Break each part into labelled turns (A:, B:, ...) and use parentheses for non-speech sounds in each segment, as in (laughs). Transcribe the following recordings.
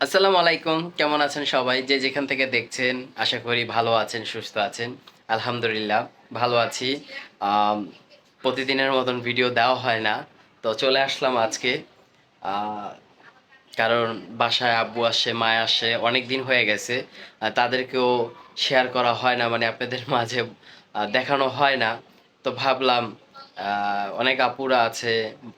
A: আসসালামু আলাইকুম, কেমন আছেন সবাই? যে যেখান থেকে দেখছেন, আশা করি ভালো আছেন, সুস্থ আছেন। আলহামদুলিল্লাহ, ভালো আছি। প্রতিদিনের মতন ভিডিও দেওয়া হয় না। তো চলে আসলাম আজকে। কারণ বাসায় আব্বু আসে মায় আসে, অনেক দিন হয়ে গেছে। তাদেরকেও শেয়ার করা হয় না মানে আপনাদের (laughs) মাঝে দেখানো হয় না। তো ভাবলাম অনেক আপুরা আছে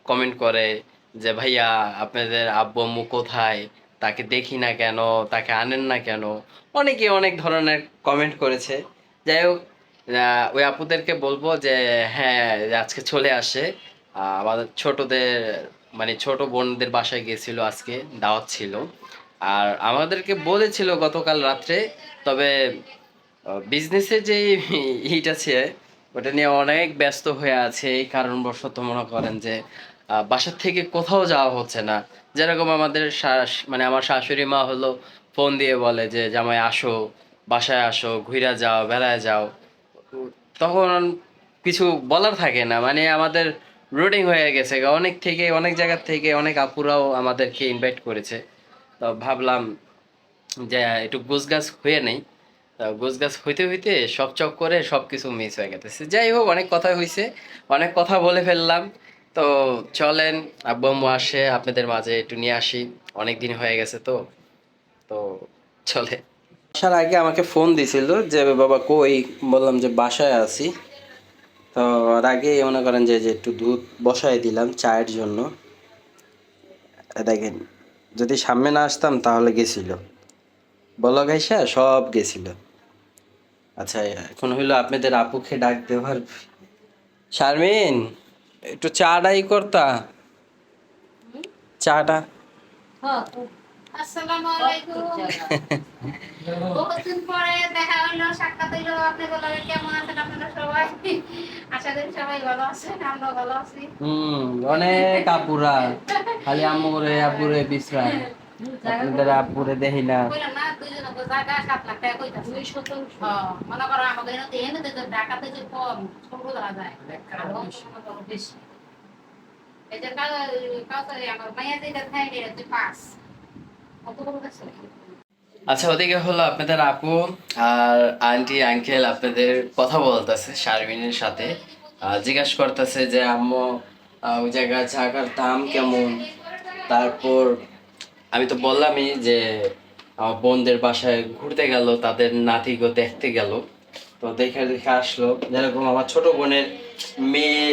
A: কমেন্ট করে যে, ভাইয়া, আপনাদের আব্বু আম্মু কোথায়? তাকে দেখি না কেন, তাকে আনেন না কেন? অনেকে অনেক ধরনের কমেন্ট করেছে। যাই হোক ওই আপুদেরকে বলব যে হ্যাঁ আজকে চলে আসে। আমাদের ছোটদের মানে ছোট বোনদের বাসায় গিয়েছিল আজকে, দাওয়াত ছিল। আর আমাদেরকে বলেছিল গতকাল রাত্রে, তবে বিজনেসের যে ইট আছে, ওটা নিয়ে অনেক ব্যস্ত হয়ে আছে। এই কারণবশত মনে করেন যে বাসার থেকে কোথাও যাওয়া হচ্ছে না। যেরকম আমাদের শাশ- মানে আমার শাশুড়ি মা হলো ফোন দিয়ে বলে যে, জামাই, আসো, বাসায় আসো ঘুরা যাও, বেড়ায় যাও। তখন কিছু বলার থাকে না। মানে আমাদের রুটিং হয়ে গেছে। অনেক থেকে, অনেক জায়গার থেকে অনেক আপুরাও আমাদেরকে ইনভাইট করেছে। তো ভাবলাম যে, একটু গোছগাছ হয়ে নেই। তো গোছগাছ হইতে হইতে সব চক করে সব কিছু মিস হয়ে গেছে। যাই হোক, অনেক কথা হয়েছে অনেক কথা বলে ফেললাম। তো চলেন, আব্বু আসে, আপনাদের মাঝে একটু নিয়ে আসি। অনেক দিন হয়ে গেছে তো। তো চলে। আসার আগে আমাকে ফোন দিছিল যে, বাবা কই? বললাম যে, বাসায় আছি। তো আগে মনে করেন যে যে একটু দুধ বসায় দিলাম চায়ের জন্য। দেখেন, যদি সামনে না আসতাম তাহলে গেছিল। বলো গাইসা, সব গেছিল। আচ্ছা এখন হইল আপনাদের আপুকে ডাক দেওয়ার। শারমিন! একটু চাটাই করতা। চাটা।
B: আলাইকুম। বহুদিন পরে দেখা হলো সাক্ষাৎ হইল। আপনাদের লগে কেমন আছেন আপনারা সবাই? আশা করি সবাই ভালো আছেন আমরা ভালো আছি।
A: হুম অনেক আপুরা। খালি বিশ্রাম। আপনাদের দেখি না।
B: মনে করো আমাদের ঢাকাতে যে কম ছোট ধরা যায়।
A: আচ্ছা ওদিকে হলো আপনাদের আপু আর আন্টি, আঙ্কেল, আপনাদের কথা বলতেছে শারমিনের সাথে। জিজ্ঞাসা করতেছে যে, আম্মু ওই জায়গায় জায়গার দাম কেমন? তারপর আমি তো বললামই যে, আমার বোনদের বাসায় ঘুরতে গেল, তাদের নাতিকে দেখতে গেল। তো দেখে দেখে আসলো, যেরকম আমার ছোট বোনের মেয়ে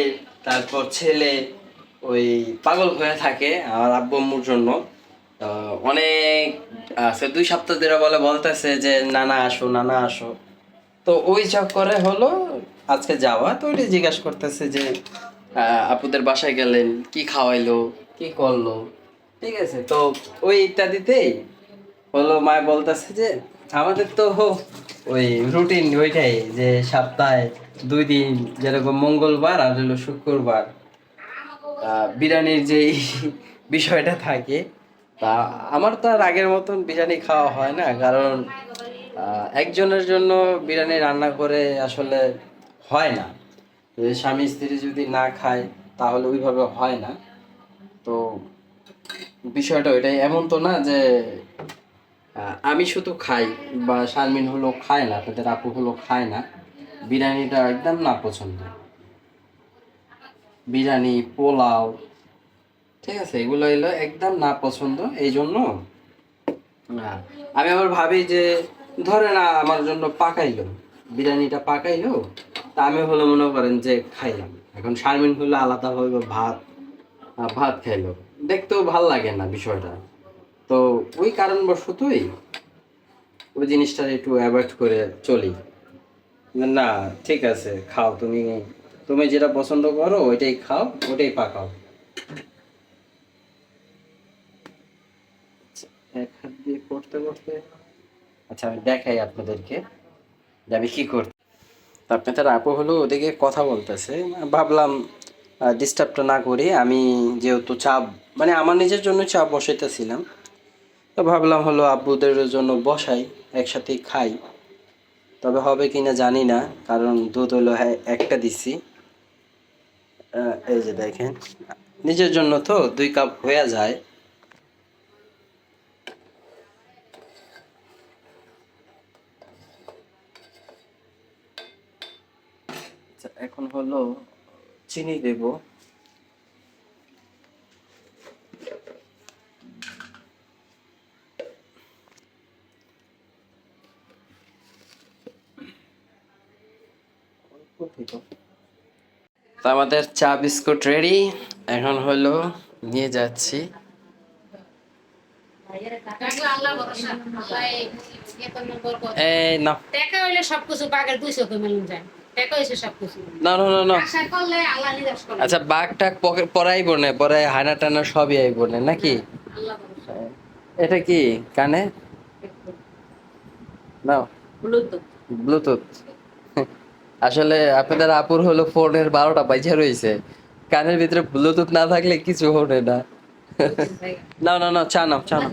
A: তারপর ছেলে ওই পাগল হয়ে থাকে আমার আব্বু জন্য। অনেক, আছে দুই সপ্তাহ ধরে বলে, বলতেছে যে, নানা, আসো নানা, আসো। তো ওই চক্করে হলো, আজকে যাওয়া। তো ওইটা জিজ্ঞাসা করতেছে যে আপুদের বাসায় গেলেন, কি খাওয়াইলো, কি করল? ঠিক আছে, তো ওই ইত্যাদিতেই হলো, মায় বলতেছে যে, আমাদের তো ওই রুটিন ওইটাই যে, সপ্তাহে দুই দিন যেরকম মঙ্গলবার আর হলো শুক্রবার। বিরিয়ানির যেই (laughs) বিষয়টা থাকে, তা আমার তো আর আগের মতন বিরিয়ানি খাওয়া হয় না, কারণ একজনের জন্য বিরিয়ানি রান্না করে আসলে হয় না। স্বামী স্ত্রী যদি না খায়, তাহলে ওইভাবে হয় না। তো বিষয়টা ওইটাই। এমন তো না যে আমি শুধু খাই বা শারমিন হলো খায় না, তাদের আপু হলো খায় না। বিরিয়ানিটা একদম না পছন্দ। বিরিয়ানি, পোলাও, ঠিক আছে, এগুলো এলো একদম না পছন্দ এই জন্য আমি আবার ভাবি যে, ধরে না আমার জন্য পাকাইলো, বিরিয়ানিটা পাকাইলো, তা আমি হলো মনে করেন যে খাইলাম। এখন শারমিন হলো আলাদাভাবে ভাত ভাত খাইলো। দেখতেও ভালো লাগে না বিষয়টা। তো ওই কারণবশতই ওই জিনিসটা একটু অ্যাভয়েড করে চলি। না ঠিক আছে খাও তুমি তুমি যেটা পছন্দ করো ওইটাই খাও ওইটাই পাকাও। এক হাত দিয়ে করতে করতে। আচ্ছা আমি দেখাই আপনাদেরকে যে আমি কি করতে। তো আপনাদের আপু হলো ওদিকে কথা বলতেছে ভাবলাম ডিস্টার্বটা না করি আমি যেহেতু চা মানে আমার নিজের জন্য চা বসাইতেছিলাম। তো ভাবলাম হলো আব্বুদের জন্য বসাই একসাথেই খাই। তবে হবে কি না জানি না, কারণ দুধ হলো হ্যাঁ, একটা দিছি। এই যে দেখেন, নিজের জন্য তো দুই কাপ হয়ে যায়। আচ্ছা, এখন হলো চিনি দেবো। তো আমাদের চা বিস্কুট রেডি এখন হলো নিয়ে যাচ্ছি।
B: এই
A: না।
B: টাকা হইলে সবকিছু মিলুন যায়।
A: না না না না। আচ্ছা বাঘ টাক পকে- পরাইব না পরে হানা টানা সবই আইব না নাকি? এটা কি কানে? নাও।
B: ব্লুটুথ
A: ব্লুটুথ আসলে আপনাদের আপুর হলো ফোনের বারোটা বাজে রয়েছে। কানের ভিতরে ব্লুটুথ না থাকলে কিছু হবে না। নাও না না চা নাও চা নাও।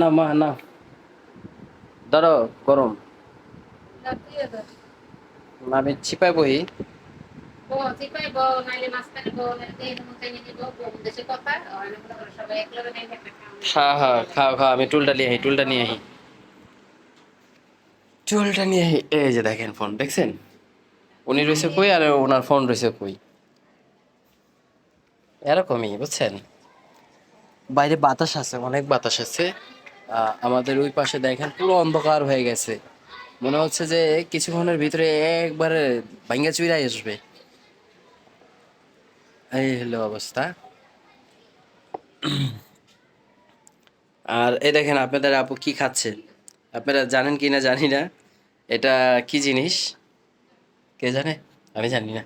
A: না। মা না। ধরো গরম। আমি ছিপাই বহি হ্যাঁ হ্যাঁ খাও খাও আমি টুলটা নিয়ে আহি টুলটা নিয়ে আহি। টুলটা নিয়ে এই যে দেখেন ফোন দেখছেন? উনি রয়েছে কই আর ওনার ফোন রয়েছে কই? এরকমই বুঝছেন? বাইরে বাতাস আছে অনেক বাতাস আছে। আমাদের ওই পাশে দেখেন পুরো অন্ধকার হয়ে গেছে। মনে হচ্ছে যে কিছুক্ষণের ভিতরে একবারে ভাঙ্গা চুইরাই আসবে। এই হলো অবস্থা। আর এই দেখেন আপনাদের আপু কি খাচ্ছে? আপনারা জানেন কি না জানি না। এটা কি জিনিস? কে জানে? আমি জানি না।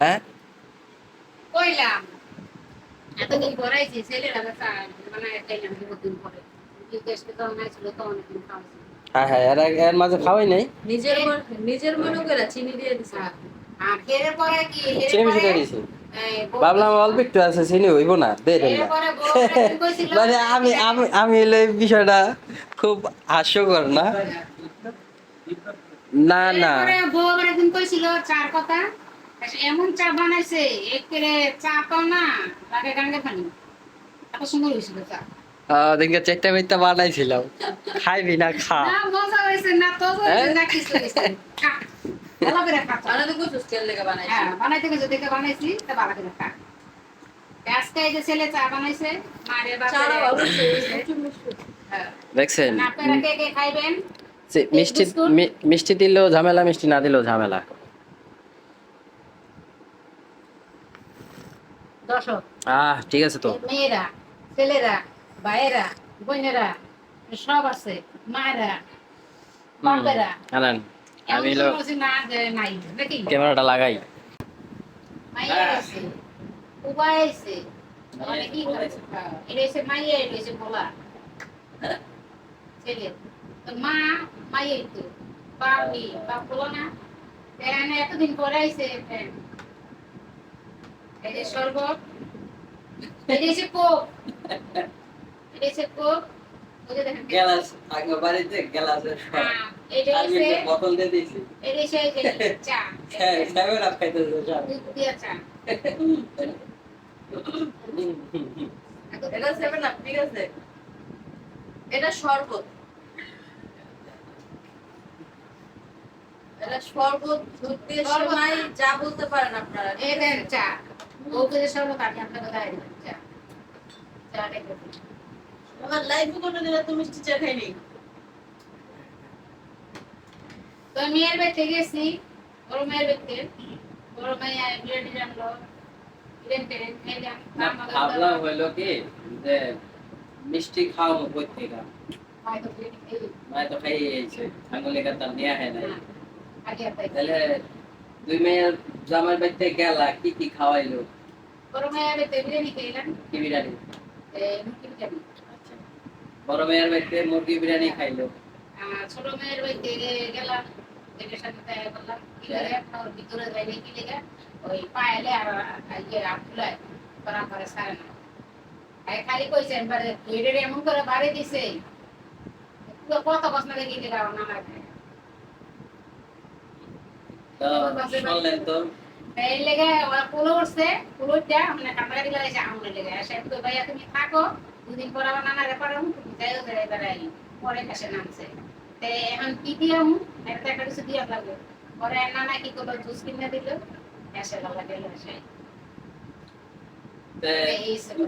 A: হ্যাঁ?
B: কইলাম। মানে
A: হ্যাঁ হ্যাঁ এর এর মাঝে খাওয়াই নাই।
C: নিজের নিজের মনে করে চিনি দিয়ে দিছে।
B: আর এর পরে কি?
A: চিনি মিশে
B: পরে
A: দিয়েছি
B: এই বউ-
A: ভাবলাম অল্প একটু আছে চিনি হইব না দে না? (laughs) মানে আমি আমি আমি এই বিষয়টা খুব হাস্যকর না? না না।
B: বউ একদিন কইছিল চার কথা। এমন চা বানাইছে একেবারে চা তো না লাগে গাঙ্গে পানি। এত সুন্দর হয়েছিল চা।
A: আহ, দেখে চারটা বেরটা বানাইছিলাম। খাইবি না খা।
B: না মজা হয়েছে না তো
A: হ্যাঁ?
B: না কিছু। ভালো করে খা। চা।
C: তো কইছিস তেল লেগে বানাইছি।
B: হ্যাঁ বানাইতে গেছে দেখে বানাইছি তা ভালো করে খা। আজকে এই যে ছেলে চা বানাইছে মারে
C: চারা
A: দেখছেন? মিষ্টি মিষ্টি দিলেও ঝামেলা মিষ্টি না দিলেও ঝামেলা। আহ ঠিক আছে তো।
B: মেয়েরা ছেলেরা ভাইয়েরা বোনেরা সব আছে মায়েরা বাপেরা।
A: আমি ক্যামেরাটা লাগাই।
B: উপায় আছে কি করে এটা মাইয়া এটা বলা। ছেলে মা মাইয়াই তো বাপি বাপ বলো না এখানে এতদিন পরে হ্যাঁ। এই যে শরবত এই যে কোক ওই যে দেখেন
A: গ্লাস আগে বাড়িতে গ্লাসের বোতল দিয়ে দিয়েছি
B: এই চা দিয়া চা
C: এটা সেভেন আপ ঠিক আছে এটা শরবত। এটা শরবত দুধ দিয়ে
B: না।
C: যা বলতে পারেন আপনারা।
B: এই দেন চা। ওকে যে শরবত আমি আপনাকে দেখাই দিলাম চা। চাটা
C: আমার লাইফে কোনো দিন এত মিষ্টি চা খাইনি।
B: তো আমি এর বাড়িতে গেছি বড় মায়ের বাড়িতে বড় মাইয়া বিরিয়ানি মধ্যে
A: ভাবলাম হইল কি যে মিষ্টি খাওয়াবো
B: তো বিরিয়ানি
A: মায় তো খাই এইছে আঙুলে কাতা নিয়ে হয় না তাহলে দুই মেয়ের জামাই বাড়িতে গেলা কি কি খাওয়াইলো?
B: বড় মায়ের বাড়িতে বিরিয়ানি খাইলাম।
A: কি বিরিয়ানি? আচ্ছা। বড় মেয়ের বাড়িতে মুরগি বিরিয়ানি খাইলো?
B: ছোট মেয়ের বাড়িতে গেলাম এদের সাথে দেখা করলাম। কি লাগে? ওর ভিতরে যাইলে কি লেগে? ওই পায়েলে আর ইয়ে করা সারে না। খালি কইছে এবারে দুইটার এমন করে বাড়ি দিছে। পুরো কত বছর আগে গিয়ে
A: তো
B: ভাইয়া তুমি থাকো দুদিন পর আবার নানা রেপার তুমি যাইও যাই পরে কাছে নামছে। তে এখন কি দিয়াম একটা একটা কিছু দিয়া লাগবে। পরে না না কি করল জুস কিনে দিল এসে লাগা গেল।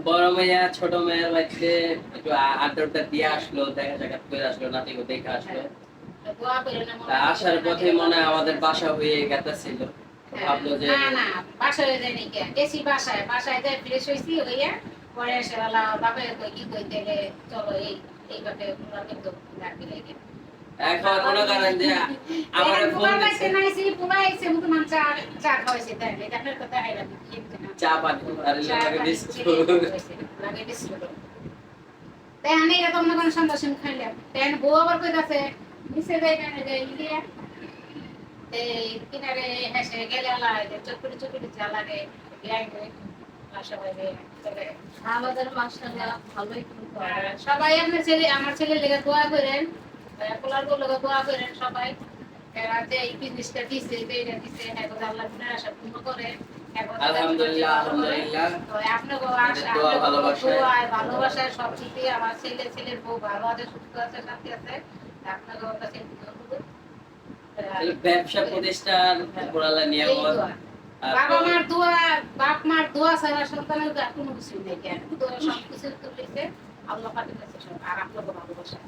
A: বড় মেয়া ছোট মেয়ের বাড়িতে একটু আ- দিয়ে আসলো দেখা সাক্ষাৎ করে আসলো নাতিকে দেখে আসলো। আসার পথে মনে আমাদের বাসা হয়ে গেতেছিল। ভাবলো যে
B: না বাসায় যাই নাকি গেছি বাসায় বাসায় যাই ফ্রেশ হয়েছি হইয়া পরে এসে বলা বাপে কই কি কইতে চলো এই এইভাবে পুরা কিন্তু রাখবি লাগে
A: এখন মনে করেন যে আমার ফোন
B: পুরা নাইছি পুরা আইছে মুতো চা চা খাওয়াইছে তাই এটা আপনার কথা আইলা
A: চা পানি আর
B: চা
A: লাগে
B: পানি
A: বিস্কুট।
B: লাগে বিস্কুট। তাই আমি এটা তোমরা কোন সন্দেশ খাইলাম। তাই বউ আবার কইতাছে নিচে যাই কেন যাই ইন্ডিয়া এই কিনারে হেসে গেলে আলা চকুরি চকুরি চা লাগে সবাই চলে
C: আমাদের মাসাল্লাহ ভালোই
B: সবাই আপনার ছেলে আমার ছেলে লেগে দোয়া করেন পোলারগুলো দোয়া করেন সবাই। এরা যে এই বিজনেসটা দিছে এইটা দিছে এখন আল্লাহ আশা পূর্ণ করে।
A: আলহামদুলিল্লাহ আলহামদুলিল্লাহ।
B: তো আপনাকে আশা
A: দোয়া,
B: আপনাকে
A: ভালোবাসায়।
B: দোয়া আর ভালোবাসায় সব দিকে আমার ছেলে ছেলের বউ ভালো আছে সুস্থ আছে শান্তি আছে। আপনাকে কাছে
A: ব্যবসা প্রতিষ্ঠান পড়ালা
B: বাবা মার দোয়া বাপ মার দোয়া ছাড়া সন্তানের কোনো কিছু নেই। কেন? দোয়া সব কিছু তো লিখে আল্লাহ পাকের কাছে সব আর আপনাকে ভালোবাসা।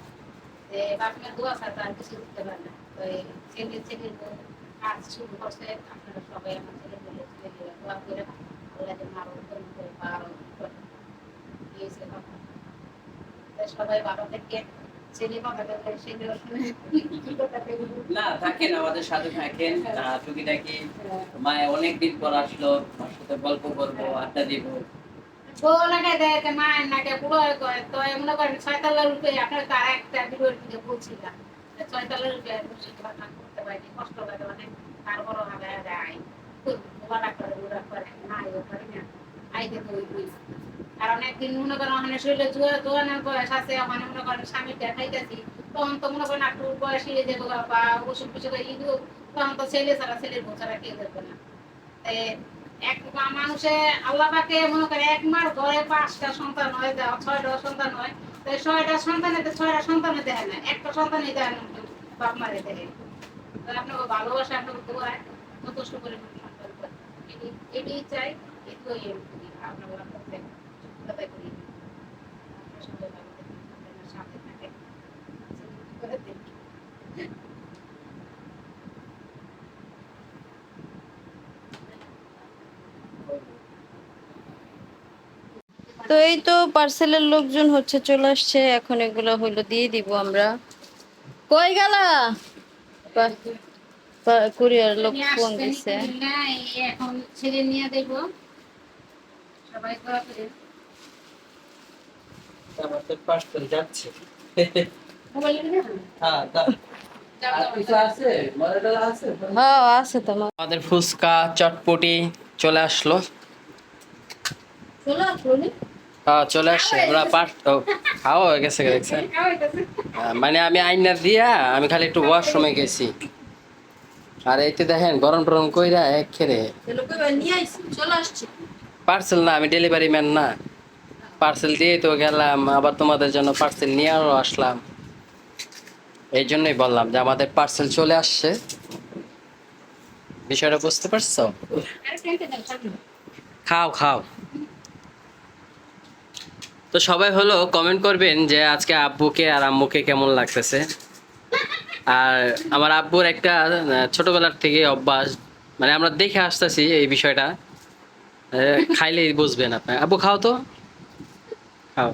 B: যে বাপ মার দোয়া ছাড়া আর কিছু করতে পারে না। তো এই ছেলে ছেলের বউ কাজ শুরু করছে। আপনারা সবাই আমার ছেলে সবাই বাবা থেকে ছেলে কথা বলে সেগুলো শুনে কি কথা বলব
A: না থাকেন আমাদের সাথে থাকেন টুকিটাকি মায়ে অনেকদিন পর আসলো ওর সাথে গল্প করব আড্ডা দিব
B: বউ লাগাই দেয় যে মা নাকি পুরো করে তো মনে করেন ছয়তলার রূপে আপনার তার একটা ভিডিওর দিকে বলছিলাম যে রূপে বসে তোমার কাজ করতে পারিনি কষ্ট লাগে মানে তারপরও যায় মনে মনে মনে হয়ে এক মানুষে আল্লাহ পাকে মনে করে ঘরে পাঁচটা সন্তান হয় ছয়টা সন্তান হয় তো এই ছয়টা সন্তানেতে ছয়টা সন্তানে দেয় না একটা সন্তানই দেয় না বাপ মারে দেয় আপনাকে ভালোবাসা আপনাকে দোয়ায় যথেষ্ট পরিমাণ সন্তান এটিই চাই এটুকুই আমি আপনার
C: তো এই তো পার্সেলের লোকজন হচ্ছে, চলে আসছে। এখন এগুলো হইল দিয়ে দিব আমরা। কই গেলা? কুরিয়ার লোক ফোন দিছে।
B: এখন ছেলে নিয়ে দেব। সবাই দোয়া করেন।
A: পার্সেল যাচ্ছে? হ্যাঁ
C: হ্যাঁ
A: আমাদের ফুচকা চটপটি চলে আসলো।
C: চলো
A: হ্যাঁ চলে আসছে। আমরা পার ও খাওয়া হয়ে গেছে দেখছেন? মানে আমি আইনার দিয়া আমি খালি একটু ওয়াশরুমে গেছি। আর এইতে দেখেন গরম টরম কইরা এক খেরে পার্সেল না আমি ডেলিভারি ম্যান না। পার্সেল দিয়ে তো গেলাম আবার তোমাদের জন্য পার্সেল নিয়ে আরও আসলাম। এই জন্যই বললাম যে আমাদের পার্সেল চলে আসছে। বিষয়টা বুঝতে পারছ। খাও খাও। তো সবাই হলো কমেন্ট করবেন যে আজকে আব্বুকে আর আম্মুকে কেমন লাগতেছে? আর আমার আব্বুর একটা ছোটবেলার থেকে অভ্যাস মানে আমরা দেখে আসতেছি এই বিষয়টা। খাইলেই বুঝবেন আপনার আব্বু খাও তো। খাও।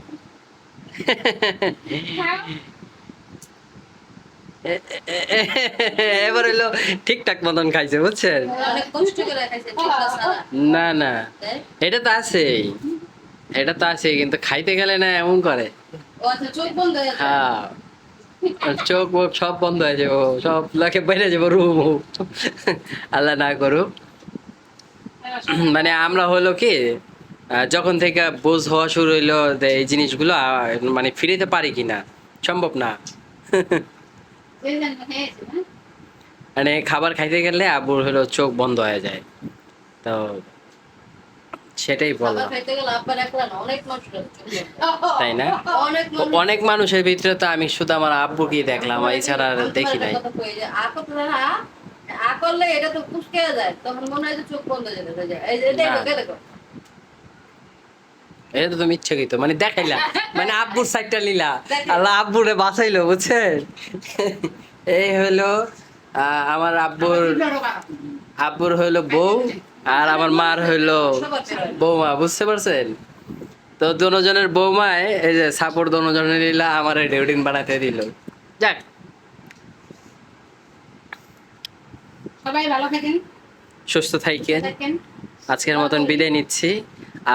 A: এবার হইল ঠিকঠাক মতন খাইছে বুঝছেন? না না এটা তো আছেই। এটা তো আছেই কিন্তু খাইতে গেলে না এমন করে।
C: আচ্ছা হয়ে।
A: চোখ মুখ সব বন্ধ হয়ে যাব সব লোকে বাইরে যাব রুম আল্লাহ না করুক। মানে আমরা হলো কি যখন থেকে বোঝ হওয়া শুরু হইল এই জিনিসগুলো মানে ফিরিতে পারি সম্ভব না
B: হয়েছে, না?
A: মানে খাবার খাইতে গেলে আবুর হলো চোখ বন্ধ হয়ে যায়। তো সেটাই বললাম তাই না?
C: অনেক
A: মানুষের ভিতরে তো আমি শুধু আমার আব্বুকেই দেখলাম এছাড়া আর দেখি নাই।
C: করলে এটা তো কুচকে যায় তখন মনে হয় চোখ বন্ধ হয়ে যায়। এই দেখো
A: এটা তো তুমি ইচ্ছাকৃত মানে দেখাইলা মানে আব্বুর সাইডটা নিলা। আল্লাহ আব্বুরে বাঁচাইলো বুঝছেন? এই হলো আহ, আমার আব্বুর আব্বুর হইল বউ। আর আমার মার হইল বৌমা বুঝতে পারছেন? তো দোনোজনের বৌমায় এই যে সাপোর্ট দোনোজনের নিলা আমার ডিউটিন বানাতে দিল। যাক।
B: সবাই ভালো থাকেন।
A: সুস্থ থাকেন। আজকের মতন বিদায় নিচ্ছি।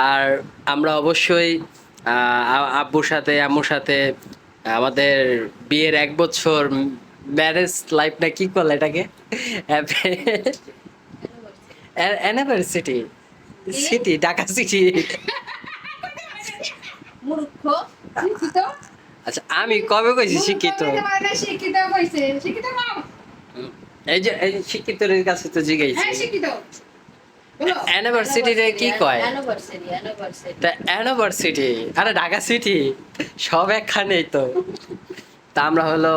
A: আর আমরা অবশ্যই আব্বুর সাথে আম্মুর সাথে আমাদের বিয়ের এক বছর ম্যারেজ লাইফ না কি করলে এটাকে? অ্যানিভার্সিটি সিটি ঢাকা সিটি
C: মূর্খ?
B: শিক্ষিত?
A: আচ্ছা আমি কবে কইছি শিক্ষিত?
B: শিক্ষিত কইছে শিক্ষিত
A: এই যে এই যে শিক্ষিতদের কাছে তো জিজ্ঞাসা
B: হ্যাঁ শিক্ষিত। বলো।
A: কি কয়? তা ইউনিভার্সিটি আরে ঢাকা সিটি সব একখানেই তো। তা আমরা হলো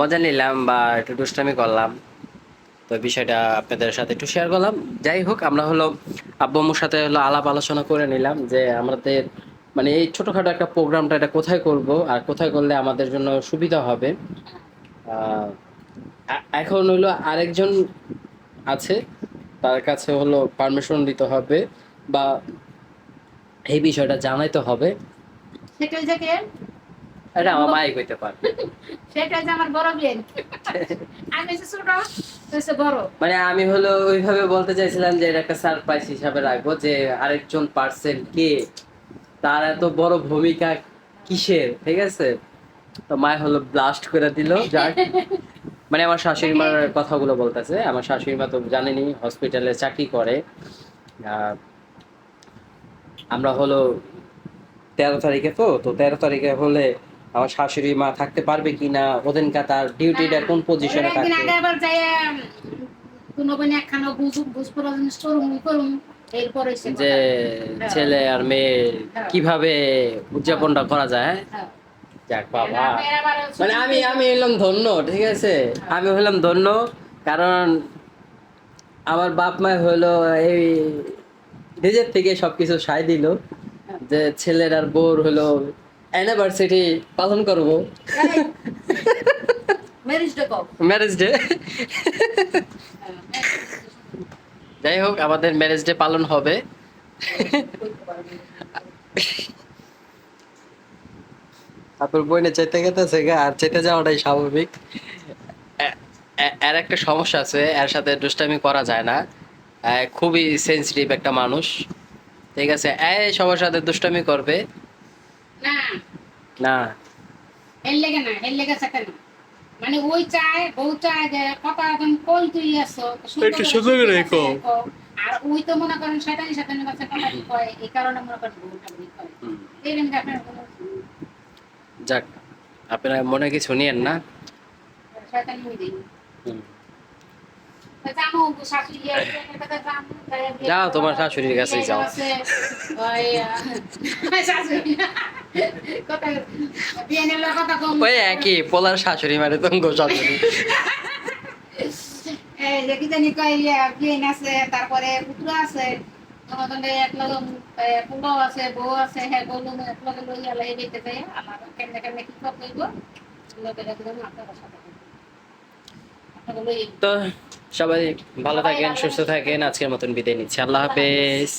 A: মজা নিলাম বা একটু দুষ্টামি করলাম। তো বিষয়টা আপনাদের সাথে একটু শেয়ার করলাম। যাই হোক, আমরা হলো আব্বু সাথে হলো আলাপ আলোচনা করে নিলাম যে আমাদের মানে এই ছোটোখাটো একটা প্রোগ্রামটা এটা কোথায় করব আর কোথায় করলে আমাদের জন্য সুবিধা হবে। এখন হলো আরেকজন আছে, তার কাছে হলো পারমিশন দিতে হবে বা এই বিষয়টা জানাইতে হবে।
B: সেটা থেকে
A: এটা আমার মাই কইতে পারে (laughs)
B: সেটা যে আমার বড় বিয়ে আমি হচ্ছে ছোট তো বড়।
A: মানে আমি হলো ওইভাবে বলতে চাইছিলাম যে এটা একটা সারপ্রাইজ হিসাবে রাখব যে আরেকজন পার্সন কে তার এত বড় ভূমিকা কিসের ঠিক আছে? তো মায় হলো ব্লাস্ট করে দিল মানে আমার শাশুড়ি মার কথাগুলো বলতেছে। আমার শাশুড়ি মা তো জানেনি হসপিটালে চাকরি করে। আমরা হলো তেরো তারিখে তো তো তেরো তারিখে হলে আমার শাশুড়ি মা থাকতে পারবে কিনা ওদিনকার তার ডিউটিটা কোন পজিশনে থাকবে যে ছেলে আর মেয়ে
B: হ্যাঁ।
A: কীভাবে উদযাপনটা করা যায় হ্যাঁ?
B: হ্যাঁ।
A: যাক বাবা মানে আমি আমি হলাম ধন্য ঠিক আছে আমি হলাম ধন্য কারণ আমার বাপ মা হলো এই নিজের থেকে সবকিছু সায় দিল যে ছেলের আর বোর হলো অ্যানিভার্সিটি পালন করব।
C: ম্যারেজ ডে কব
A: ম্যারেজ ডে যাই হোক আমাদের ম্যারেজ ডে পালন হবে। তারপর বইনে চেতে গেতেছে গা আর চেতে যাওয়াটাই স্বাভাবিক। এর একটা সমস্যা আছে এর সাথে দুষ্টামি করা যায় না। খুবই সেন্সিটিভ একটা মানুষ। ঠিক আছে? এ সবার সাথে দুষ্টামি করবে।
B: না। এর লেগে না এর লেগে থাকে না। মানে ওই চায় বউ চায় যে কথা এখন কই তুই আসো
A: একটু করে কও।
B: আর ওই তো মনে করেন শয়তানি শয়তানি কাছে কথা কয়? এই কারণে মনে করেন বউটা বই করে। এই জন্য আপনার
A: যাক আপনারা মনে কিছু নিয়েন না?
B: শয়তানি হয়ে এর
A: যাও, তোমার শাশুড়ির কাছেই যাও। (laughs)
B: ওই
A: একই পোলার শাশুড়ি মানে তঙ্গ শাশুড়ি।
B: জানি আছে তারপরে পুত্র আছে আছে বউ আছে হ্যাঁ আমার কেমনে কেমনে কি
A: তো সবাই ভালো থাকেন সুস্থ থাকেন আজকের মতন বিদায় নিচ্ছি। আল্লাহ হাফেজ।